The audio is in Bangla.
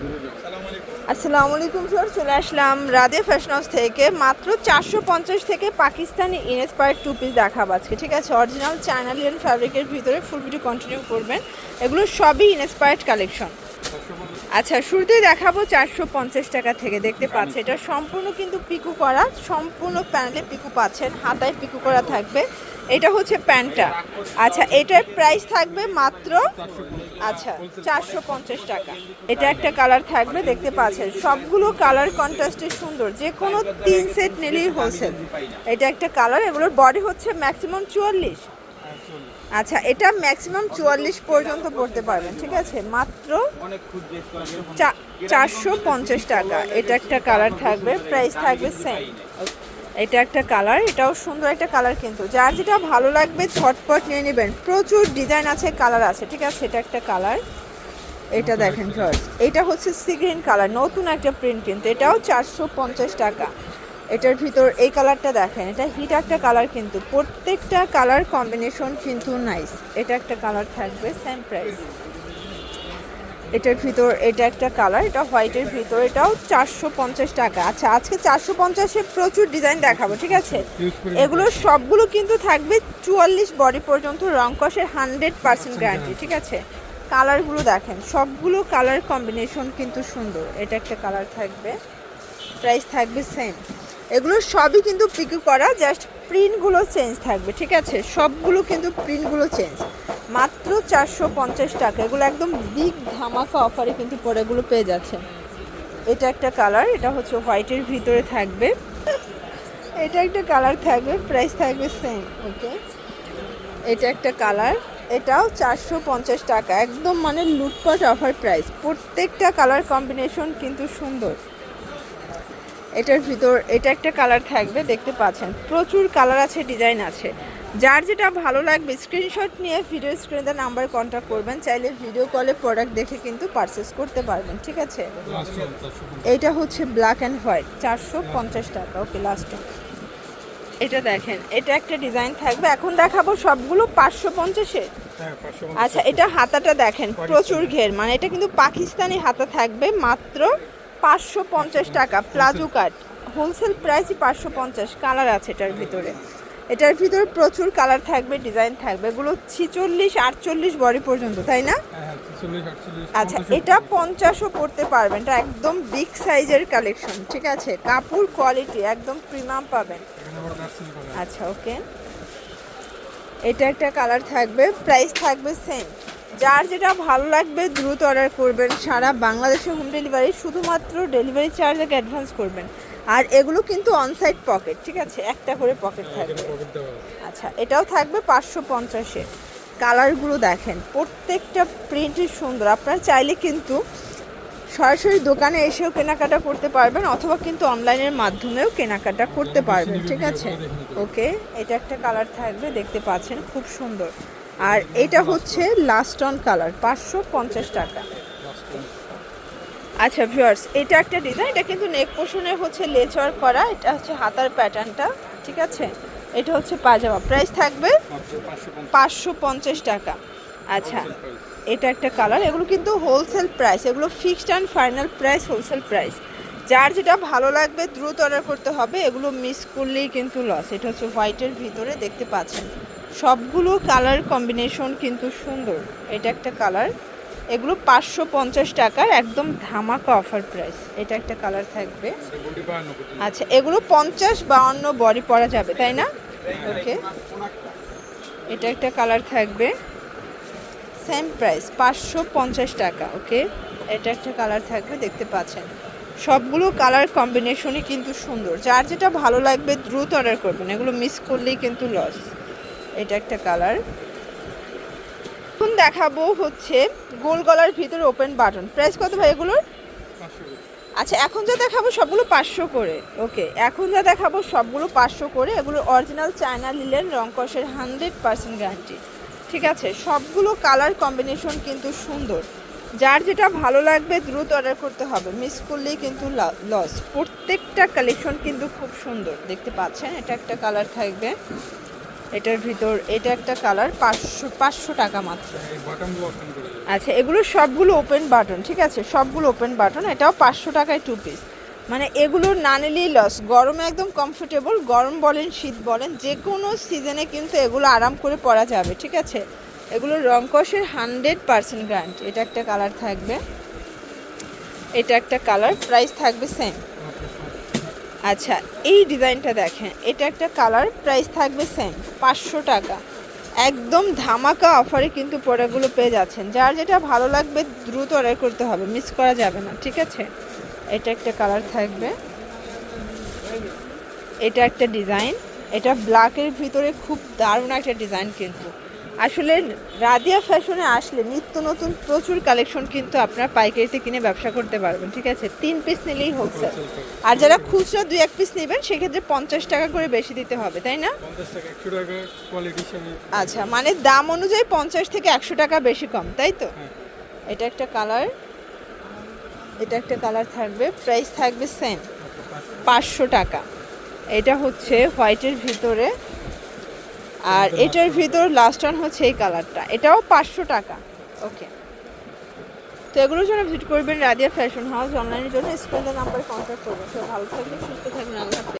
আসসালামু আলাইকুম স্যার, চলে আসলাম রাধে ফ্যাশন হাউস থেকে। মাত্র চারশো পঞ্চাশ থেকে পাকিস্তানি ইনস্পায়ার্ড টু পিস দেখাবো আজকে, ঠিক আছে? অরিজিনাল চায়না ফ্যাব্রিকের ভিতরে ফুল ভিডিও কন্টিনিউ করবেন। এগুলো সবই ইনস্পায়ার্ড কালেকশন আচ্ছা শুরুতেই দেখাবো চারশো পঞ্চাশ টাকা থেকে। দেখতে পাচ্ছেন এটা সম্পূর্ণ কিন্তু পিকু করা, সম্পূর্ণ প্যানেলে পিকু পাচ্ছেন, হাতায় পিকু করা থাকবে। এটা হচ্ছে প্যান্টটা। আচ্ছা এটার প্রাইস থাকবে মাত্র আচ্ছা চারশো পঞ্চাশ টাকা। এটা একটা কালার থাকবে, দেখতে পাচ্ছেন। সবগুলো কালার কন্ট্রাস্টে সুন্দর। যে কোনো তিন সেট নিলেই হোলসেল এটা একটা কালার এগুলোর বডি হচ্ছে ম্যাক্সিমাম চুয়াল্লিশ। আচ্ছা এটা ম্যাক্সিমাম চুয়াল্লিশ পর্যন্ত পড়তে পারবেন, ঠিক আছে? মাত্র চারশো পঞ্চাশ টাকা। এটা একটা কালার থাকবে প্রাইস থাকবে সেম এটা একটা কালার এটাও সুন্দর একটা কালার কিন্তু। যার যেটা ভালো লাগবে ঝটপট নিয়ে নেবেন। প্রচুর ডিজাইন আছে কালার আছে, ঠিক আছে? এটা একটা কালার এটা দেখেন ফার্স্ট এটা হচ্ছে সি গ্রিন কালার নতুন একটা প্রিন্ট কিন্তু। এটাও চারশো পঞ্চাশ টাকা। এটার ভিতর, এই কালারটা দেখেন, এটা হিট একটা কালার কিন্তু। প্রত্যেকটা কালার কম্বিনেশন কিন্তু নাইস এটা একটা কালার থাকবে সেম প্রাইস এটার ভিতর এটা একটা কালার এটা হোয়াইটের ভিতর এটাও চারশো পঞ্চাশ টাকা। আচ্ছা আজকে চারশো পঞ্চাশে প্রচুর ডিজাইন দেখাবো ঠিক আছে? এগুলো সবগুলো কিন্তু থাকবে চুয়াল্লিশ বডি পর্যন্ত রং কষের হান্ড্রেড পার্সেন্ট গ্যারান্টি ঠিক আছে? কালারগুলো দেখেন সবগুলো কালার কম্বিনেশন কিন্তু সুন্দর। এটা একটা কালার থাকবে প্রাইস থাকবে সেম এগুলো সবই কিন্তু পিকু করা জাস্ট প্রিন্টগুলো চেঞ্জ থাকবে ঠিক আছে? সবগুলো কিন্তু প্রিন্টগুলো চেঞ্জ মাত্র চারশো পঞ্চাশ টাকা। এগুলো একদম বিগ ধামাকা অফারে কিন্তু পরেগুলো পেয়ে যাচ্ছেন এটা একটা কালার এটা হচ্ছে হোয়াইটের ভিতরে থাকবে। এটা একটা কালার থাকবে প্রাইস থাকবে সেম ওকে এটা একটা কালার এটাও চারশো পঞ্চাশ টাকা। একদম মানে লুটপাট অফার প্রাইস প্রত্যেকটা কালার কম্বিনেশন কিন্তু সুন্দর। এটার ভিতর, এটা একটা কালার থাকবে, দেখতে পাচ্ছেন। প্রচুর কালার আছে ডিজাইন আছে। যার যেটা ভালো লাগবে স্ক্রিনশট নিয়ে ভিডিও স্ক্রিনে নাম্বার কন্ট্যাক্ট করবেন চাইলে ভিডিও কলে প্রোডাক্ট দেখে কিন্তু পারচেস করতে পারবেন ঠিক আছে? এটা হচ্ছে ব্ল্যাক অ্যান্ড হোয়াইট চারশো পঞ্চাশ টাকা ওকে লাস্ট এটা দেখেন এটা একটা ডিজাইন থাকবে এখন দেখাবো সবগুলো পাঁচশো পঞ্চাশে। আচ্ছা এটা হাতাটা দেখেন প্রচুর ঘের মানে এটা কিন্তু পাকিস্তানি হাতা থাকবে মাত্র পাঁচশো পঞ্চাশ টাকা প্লাজো কাট। হোলসেল প্রাইসই পাঁচশো পঞ্চাশ কালার আছে এটার ভিতরে। এটার ভিতরে প্রচুর কালার থাকবে ডিজাইন থাকবে। এগুলো ছিচল্লিশ আটচল্লিশ বডি পর্যন্ত তাই না? আচ্ছা এটা পঞ্চাশও পড়তে পারবেন এটা একদম বিগ সাইজের কালেকশন ঠিক আছে? কাপড় কোয়ালিটি একদম প্রিমিয়াম পাবেন। আচ্ছা ওকে। এটা একটা কালার থাকবে প্রাইস থাকবে সেম যার যেটা ভালো লাগবে দ্রুত অর্ডার করবেন। সারা বাংলাদেশে হোম ডেলিভারি শুধুমাত্র ডেলিভারি চার্জ আগে অ্যাডভান্স করবেন। আর এগুলো কিন্তু অনসাইড পকেট ঠিক আছে? একটা করে পকেট থাকবে। আচ্ছা এটাও থাকবে পাঁচশো পঞ্চাশে। কালারগুলো দেখেন প্রত্যেকটা প্রিন্টই সুন্দর। আপনারা চাইলে কিন্তু সরাসরি দোকানে এসেও কেনাকাটা করতে পারবেন অথবা কিন্তু অনলাইনের মাধ্যমেও কেনাকাটা করতে পারবেন ঠিক আছে? ওকে এটা একটা কালার থাকবে দেখতে পাচ্ছেন খুব সুন্দর। আর এটা হচ্ছে লাস্ট অন কালার পাঁচশো পঞ্চাশ টাকা। আচ্ছা ভিউয়ার্স এটা একটা ডিজাইন এটা কিন্তু নেক পোর্শনে হচ্ছে লেচার করা, এটা হচ্ছে হাতার প্যাটার্নটা ঠিক আছে? এটা হচ্ছে পাজামা প্রাইস থাকবে পাঁচশো পঞ্চাশ টাকা। আচ্ছা এটা একটা কালার এগুলো কিন্তু হোলসেল প্রাইস এগুলো fixed and final price wholesale price যার যেটা ভালো লাগবে, দ্রুত অর্ডার করতে হবে, এগুলো মিস করলেই কিন্তু লস এটা হচ্ছে হোয়াইটের ভিতরে, দেখতে পাচ্ছেন। সবগুলো কালার কম্বিনেশন কিন্তু সুন্দর। এটা একটা কালার এগুলো পাঁচশো পঞ্চাশ টাকার একদম ধামাকা অফার প্রাইস এটা একটা কালার থাকবে। আচ্ছা এগুলো পঞ্চাশ বাউন্ন বডি পরা যাবে, তাই না? ওকে এটা একটা কালার থাকবে। সেম প্রাইস পাঁচশো পঞ্চাশ টাকা ওকে এটা একটা কালার থাকবে, দেখতে পাচ্ছেন। সবগুলো কালার কম্বিনেশনই কিন্তু সুন্দর। যার যেটা ভালো লাগবে, দ্রুত অর্ডার করবেন। এগুলো মিস করলেই কিন্তু লস এটা একটা কালার এখন দেখাবো হচ্ছে গোল গলার ভিতরে ওপেন বাটন প্রাইস কত ভাই এগুলোর? আচ্ছা এখন যা দেখাবো সবগুলো পাঁচশো করে। ওকে এখন যা দেখাবো সবগুলো পাঁচশো করে। এগুলো অরিজিনাল চায়না লিলেন রং কষের হান্ড্রেড পার্সেন্ট গ্যারান্টি ঠিক আছে, সবগুলো কালার কম্বিনেশন কিন্তু সুন্দর। যার যেটা ভালো লাগবে দ্রুত অর্ডার করতে হবে। মিস করলেই কিন্তু লস প্রত্যেকটা কালেকশন কিন্তু খুব সুন্দর। দেখতে পাচ্ছেন? এটা একটা কালার থাকবে। এটার ভিতর এটা একটা কালার পাঁচশো পাঁচশো টাকা মাত্র। আচ্ছা এগুলো সবগুলো ওপেন বাটন ঠিক আছে? সবগুলো ওপেন বাটন এটাও পাঁচশো টাকায় টু পিস মানে এগুলো না নিলেই লস গরমে একদম কমফোর্টেবল গরম বলেন শীত বলেন যে কোনো সিজনে কিন্তু এগুলো আরাম করে পরা যাবে ঠিক আছে? এগুলো রংকসের হান্ড্রেড পার্সেন্ট গ্রান্ট এটা একটা কালার থাকবে। এটা একটা কালার প্রাইস থাকবে সেম আচ্ছা এই ডিজাইনটা দেখেন, এটা একটা কালার, প্রাইস থাকবে সেম পাঁচশো টাকা। একদম ধামাকা অফারে কিন্তু প্রোডাক্টগুলো পেয়ে যাচ্ছেন। যার যেটা ভালো লাগবে, দ্রুত অর্ডার করতে হবে মিস করা যাবে না, ঠিক আছে? এটা একটা কালার থাকবে। এটা একটা ডিজাইন, এটা ব্ল্যাকের ভিতরে খুব দারুণ একটা ডিজাইন কিন্তু। আসলে রাদিয়া ফ্যাশনে আসলে নিত্য নতুন প্রচুর কালেকশন কিন্তু আপনারা পাইকারিতে কিনে ব্যবসা করতে পারবেন ঠিক আছে? তিন পিস নিলেই হোলসেল আর যারা খুচরা দুই এক পিস নেবেন সেক্ষেত্রে পঞ্চাশ টাকা করে বেশি দিতে হবে তাই না? আচ্ছা মানে দাম অনুযায়ী পঞ্চাশ থেকে একশো টাকা বেশি কম তাই তো? হ্যাঁ। এটা একটা কালার এটা একটা কালার থাকবে প্রাইস থাকবে সেম পাঁচশো টাকা। এটা হচ্ছে হোয়াইটের ভিতরে আর এটার ভিতর লাস্ট ওয়ান হচ্ছে এই কালারটা এটাও পাঁচশো টাকা। ওকে তো এগুলোর জন্য ভিজিট করবেন রাদিয়া ফ্যাশন হাউস অনলাইনের জন্য স্কুলের নাম্বারে কন্ট্যাক্ট করবেন। সব ভালো থাকবেন, সুস্থ থাকবেন। আল্লাহ।